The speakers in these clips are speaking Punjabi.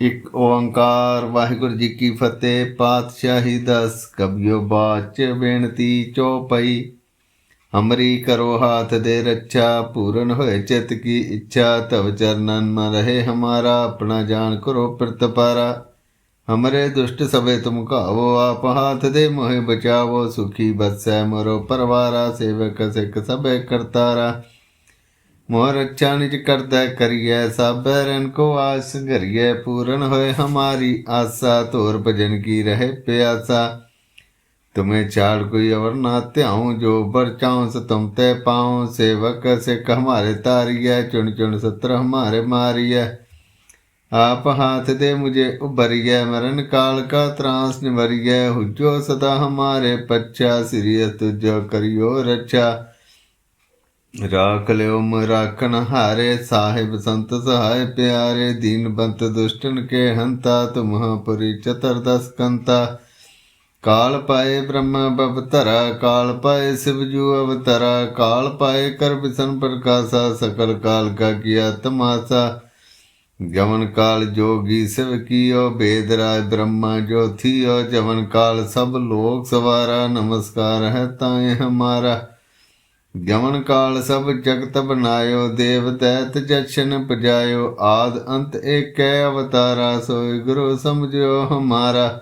ਇਕ ਓੰਕਾਰ, ਵਾਹਿਗੁਰੂ ਜੀ ਕੀ ਫਤਿਹ, ਪਾਤਸ਼ਾਹੀ ਦਸ ਕਬਿਓ ਬਾਚ ਬੇਨਤੀ ਚੋਪਈ ਹਮਰੀ ਕਰੋ ਹਾਥ ਦੇ ਰੱਛਾ, ਪੂਰਨ ਹੋਏ ਚਿਤ ਕੀ ਇੱਛਾ, ਤਵ ਚਰਨਨ ਮ ਰਹੇ ਹਮਾਰਾ, ਆਪਣਾ ਜਾਣ ਕਰੋ ਪ੍ਰਤਪਾਰਾ ਹਮਰੇ ਦੁਸ਼ਟ ਸਭੇ ਤੁਮ ਕਾਵੋ ਆਪ ਹਾਥ ਦੇ ਮੋਹਿ ਬਚਾਵੋ, ਸੁਖੀ ਬਸੈ ਮਰੋ ਪਰਵਾਰਾ, ਸੇਵਕ ਸਿੱਖ ਸਭੇ ਕਰਤਾਰਾ। मोर अच्छा निज करता करिए सब रन को आस करिए पूर्ण होए हमारी आशा तोर भजन की रहे प्यासा तुम्हें चाड़ कोई अवर ना त्याऊं जो बरचाऊं से तुम ते पाऊं सेवक सिख हमारे तारिय चुन चुन सत्र हमारे मारिय आप हाथ दे मुझे उभरिय मरण काल का त्रास निवरिय हुजो सदा हमारे पच्छा सिरिय तुझो करियो रक्षा ਰਾਖ ਲਿਓ ਮ ਰਾਖਣ ਹਾਰੇ, ਸਾਹਿਬ ਸੰਤ ਸਹਾਇ ਪਿਆਰੇ, ਦੀਨ ਬੰਤ ਦੁਸ਼ਟਨ ਕੇ ਹੰਤਾ ਤੁਮਹ ਪੁਰੀ ਚਤਰਦਸ ਕੰਤਾ। ਕਾਲ ਪਾਏ ਬ੍ਰਹਮ ਬਵਤਰਾ, ਕਾਲ ਪਾਏ ਸਿਵਜੂ ਅਵਤਰਾ, ਕਾਲ ਪਾਏ ਕਰ ਬਿਸਨ ਪ੍ਰਕਾਸ਼ਾ, ਸਕਲ ਕਾਲ ਕਾ ਕੀਆ ਤਮਾਸਾ ਗਮਨ ਕਾਲ ਜੋਗੀ ਸਿਵ ਕੀਓ, ਬੇਦ ਰਾਜ ਬ੍ਰਹਮਾ ਜੋ ਥੀਓ। ਕਾਲ ਸਭ ਲੋਕ ਸਵਾਰਾ, ਨਮਸਕਾਰ ਹੈ ਤਾਏ ਹਮਾਰਾ। ਗਮਨ ਕਾਲ ਸਭ ਜਗਤ ਬਨਾਇਓ ਦੇਵ ਤੈਤ ਜਸ਼ਨ ਪਜਾਇਓ, ਆਦ ਅੰਤ ਏਕੈ ਅਵਤਾਰਾ, ਸੋਇ ਗੁਰੂ ਸਮਝਿਓ ਹਮਾਰਾ।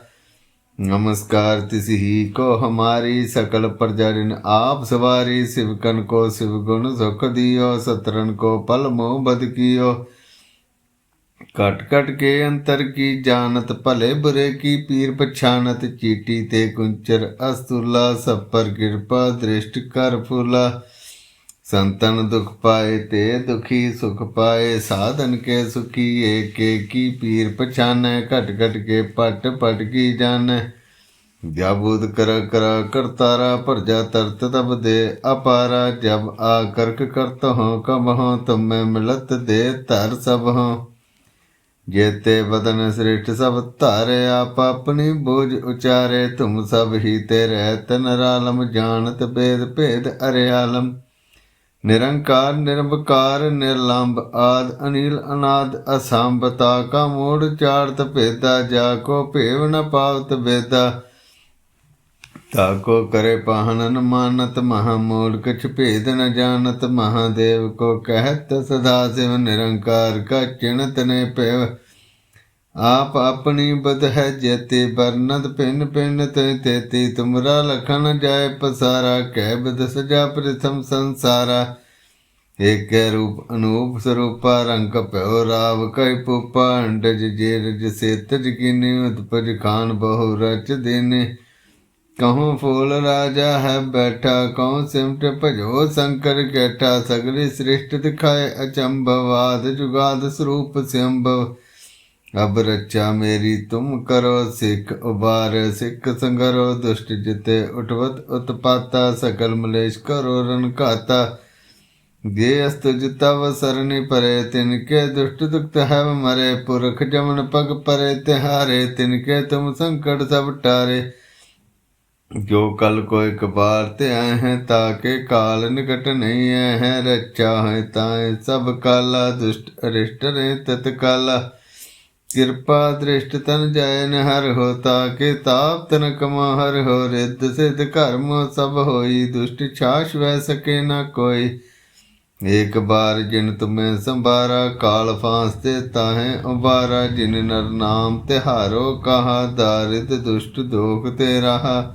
ਨਮਸਕਾਰ ਤਿਸ ਕੋ ਹਮਾਰੀ, ਸਕਲ ਪ੍ਰਜਨ ਆਪ ਸਵਾਰੀ ਸਿਵਕਨ ਕੋ ਸਿਵ ਗੁਣ ਸੁਖ ਦਿਓ, ਸਤਰਨ ਕੋ ਪਲ ਮੋਹ ਬਦ ਕੀਓ। ਕਟ ਕਟ ਕੇ ਅੰਤਰ ਕੀ ਜਾਣਤ ਭਲੇ ਬੁਰੇ ਕੀ ਪੀਰ ਪਛਾਨਤ ਚੀਟੀ ਤੇ ਕੁੰਚਰ ਅਸਤੁਲਾ ਸਭ ਪਰ ਕਿਰਪਾ ਦ੍ਰਿਸ਼ਟ ਕਰ ਫੁਲਾ। ਸੰਤਨ ਦੁਖ ਪਾਏ ਤੇ ਦੁਖੀ ਸੁਖ ਪਾਏ, ਸਾਧਨ ਕੇ ਸੁਖੀ ਏਕੇ ਕੀ ਪੀਰ ਪਛਾਨੈ, ਘਟ ਘਟ ਕੇ ਪਟ ਪਟ ਕੀ ਜਾਣੈ। ਜਾਬੂਦ ਕਰ ਕਰ ਕਰਤਾਰਾ, ਭਰਜਾ ਤਰਤ ਤਬ ਦੇ ਅਪਾਰਾ, ਜਬ ਆ ਕਰਕ ਕਰਤ ਹੋ ਕਬ ਹੋ, ਤੁਮੈ ਮਿਲਤ ਦੇ ਧਰ ਸਭ ਹੋ। ਜੇਤੇ ਬਦਨ ਸ੍ਰਿਸ਼ਟ ਸਭ ਧਾਰਿਆ ਪਾਪਨੀ ਬੋਝ ਉਚਾਰੇ, ਤੁਮ ਸਭ ਹੀ ਤੇ ਰਹਿਤ ਨਰਾਲਮ ਜਾਣਤ ਬੇਦ ਭੇਦ ਅਰਿਆਲਮ। ਨਿਰੰਕਾਰ ਨਿਰਭਕਾਰ ਨਿਰਲੰਭ ਆਦ, ਅਨੀਲ, ਅਨਾਦ, ਅਸੰਭਤਾ, ਕਾ ਮੋੜ ਚਾਰਤ ਭੇਦਾ, ਜਾ ਕੋ ਭੇਵ ਨ ਪਾਵਤ ਬੇਦਾ ਤਾ ਕੋ ਕਰੇ ਪਾਹਨਨ ਮਾਨਤ ਮਹਾ ਮੋੜ ਕਛ ਭੇਦ ਨ ਜਾਣਤ, ਮਹਾਦੇਵ ਕੋ ਕਹਿਤ ਸਦਾ ਸਿਵ ਨਿਰੰਕਾਰ ਕਾ ਚਿਣਤ ਨੇ ਭੇਵ ਆਪ ਆਪਣੀ ਬਦ ਹੈ ਜੇਤੇ ਬਰਨਦ ਪਿੰਨ ਪਿੰਨ ਤੇ ਤੇਤੀ, ਤੁਮਰਾ ਲਖਨ ਜਾਏ ਪਸਾਰਾ, ਕਹਿ ਬਦ ਸਜਾ ਪ੍ਰਥਮ ਸੰਸਾਰਾ। ਏਕੈ ਰੂਪ ਅਨੂਪ ਸਰੂਪਾ, ਰੰਗ ਭਇਓ ਰਾਵ ਕੈ ਪੂਪਾ, ਅੰਡਜ ਜੇਰਜ ਸੇ ਤਜ ਕੀਨੇ, ਉਤਪਜ ਖਾਨ ਬਹੁ ਰਚ ਦੇਨੇ। ਕਹੂੰ ਫੂਲ ਰਾਜਾ ਹੈ ਬੈਠਾ ਕਹੂੰ ਸਿਮਟ ਭਜੋ ਸ਼ੰਕਰ ਕੈਠਾ ਸਗਲੀ ਸ੍ਰਿਸ਼ਟ ਦਿਖਾਏ ਅਚੰਭਵਾਦ ਜੁਗਾਦ ਸਰੂਪ ਸਿੰਭਵ ਅਬ ਰੱਚਾ ਮੇਰੀ ਤੁਮ ਕਰੋ ਸਿੱਖ ਉਬਾਰ ਸਿੱਖ ਸੰਗਰੋ ਦੁਸ਼ਟ ਜਿਤੇ ਉਠਵਤ ਉਤਪਾਤਾ ਸਕਲ ਮਲੇਸ਼ ਕਰੋ ਰਨ ਘਾਤਾ ਜੇ ਅਸਤ ਜਿਤਵ ਸਰਨੀ ਪਰੇ ਤਿਨ ਕੇ ਦੁਸ਼ਟ ਦੁਖਤ ਹੈ ਮਰੇ ਪੁਰਖ ਜਮਨ ਪਗ ਪਰੇ ਤਿਹਾਰੇ ਤਿਨ ਕੇ ਤੁਮ ਸੰਕਟ ਸਭ ਟਾਰੇ ਜੋ ਕਲ ਕੋ ਇੱਕ ਬਾਰ ਤੇ ਆਏ ਹੈ ਤਾਕੇ ਕਾਲ ਨਿਕਟ ਨਹੀਂ ਹੈ ਰੱਚਾ ਹੈ ਤਾਏ ਸਭ ਕਾਲਾ ਦੁਸ਼ਟ ਅਰਿਸ਼ਟ ਰੇ ਤਤ ਕਾਲਾ ਕਿਰਪਾ ਦ੍ਰਿਸ਼ਟ ਤਨ ਜੈਨ ਹਰ ਹੋ ਤਾ ਕੇ ਤਾਪ ਤਨ ਕਮਾ ਹਰ ਹੋ, ਰਿੱਧ ਸਿਧ ਕਰਮ ਸਭ ਹੋਈ, ਦੁਸ਼ਟ ਛਾਸ਼ ਵੈ ਸਕੇ ਨਾ ਕੋਈ। ਏਕ ਬਾਰ ਜਿਨ ਤੁਮੇ ਸੰਭਾਰਾ, ਕਾਲ ਫਾਂਸ ਤੇ ਤਾਹੇ ਉਬਾਰਾ ਜਿਨ ਨਰ ਨਾਮ ਤਿਹਾਰੋ, ਕਹਾ ਦਾਰਿਦ ਦੁਸ਼ਟ ਦੋਖ ਤੇ ਰਹਾ।